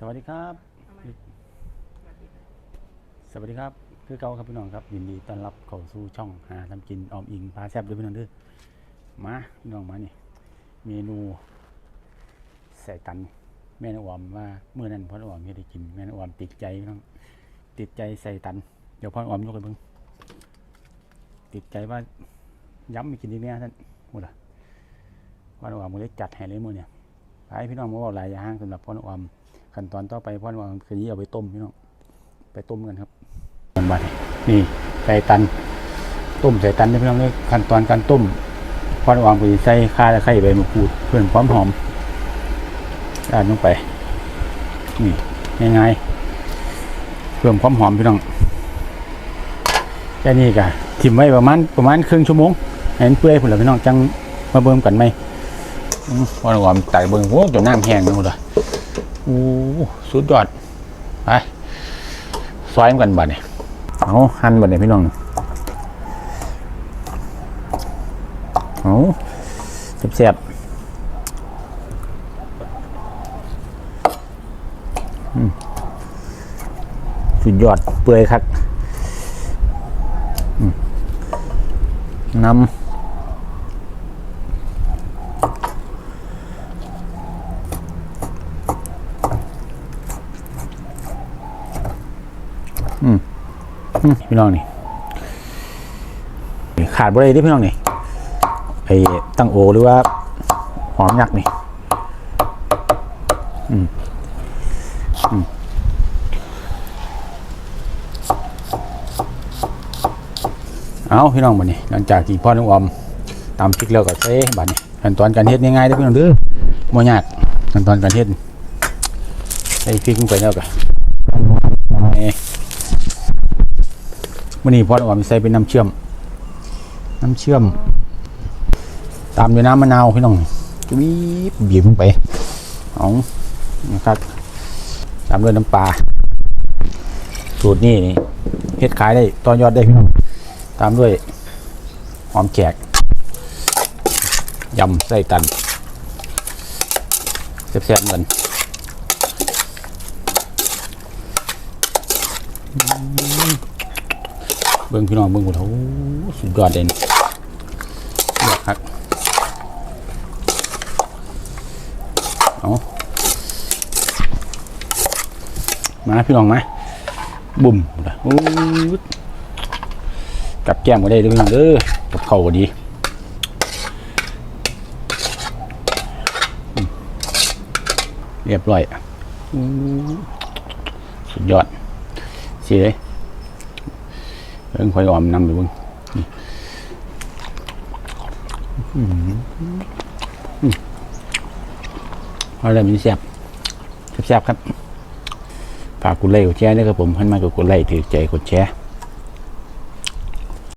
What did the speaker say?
สวัสดีครับ สวัสดีครับ คือเก่าครับพี่น้องครับ ยินดีต้อนรับเข้าสู่ช่องหาทำกินออมอิงพาแซ่บด้วยพี่น้องเด้วยมาพี่น้องมานี่เมนูใส่ตัน แม่นออมว่าเมื่อนั้นพ่อออมไม่ได้กินแม่นออมติดใจพี่น้องติดใจใส่ตัน เดี๋ยวพ่อออมยกไปเบิ่งติดใจว่าย้ำไม่กินดีแน่ท่านพูดละพ่อออมก็เลยจัดให้เลยมือเนี่ยไปพี่น้องมาบอกหลายอย่างสำหรับพ่อออม ขั้นตอนต่อไปพ่อออมคือนี้เอาไปต้มพี่น้องไปต้มกันครับบัดนี้นี่ใส่ตัน ต้มใส่ตันพี่น้องเลยขั้นตอนการต้มพ่อออมก็สิใส่ข่าและไข่ใบมะกรูดเพื่อนความหอมด้านลงไปนี่ง่ายๆเพิ่มความหอมพี่น้องแค่นี้กะทิมไว้ประมาณประมาณครึ่งชั่วโมงให้นเปื่อยพุ่นละพี่น้องจังมาเบิ่มกันไหม อืมพอหอมตักเบิ่งโอ้จนน้ำแห้งแล้วล่ะโอ้สุดยอดไปซอยมันกันบัดนี่ยเอาหั่นบัดนี่ยพี่น้องเอาแซ่บๆสุดยอดเปื่อยครับน้ำ อืมอืมพี่น้องนี่ขาดบ่ได้เดิพี่น้องนี่ไอ้ตั้งโอหรือว่าหอมยักษ์นี่อืมอืมเอาพี่น้องบัดนี้หลังจากที่พ่อน้องออมตำพริกแล้วก็ใส่บัดนี้ขั้นตอนการเฮ็ดง่ายๆเด้อพี่น้องเด้อบ่ยากขั้นตอนการเฮ็ดใส่พริกลงไปแล้วก็เอ๊ะ มื้อนี้พอน้อออมใส่เป็นน้ำเชื่อม น้ำเชื่อม ตามด้วยน้ำมะนาวพี่น้องวีบบีบลงไปเอานะครับ ตามด้วยน้ำปลาสูตรนี้นี่เฮ็ดขายได้ต่อยอดได้พี่น้องตามด้วยหอมแขกยำไส้ตันแซ่บๆเหมือน เบิ้งพี่น้องเบิ้งหมดโอ้สุดยอดเลยนี่เลือกครับเอามาพี่น้องมาบุ่มโอ้ยกับแก้มก็ได้ด้วยพี่น้องเด้อกับเข่าวก็ดีเรียบร้อยสุดยอดสิเลย เอิ้งคอยออมนำอยู่บิ่งอะไรมันแซ่บแซ่บครับฝากกดไลค์กดแชร์ด้วยครับผมพันมากกดไลค์ถือใจกดแชร์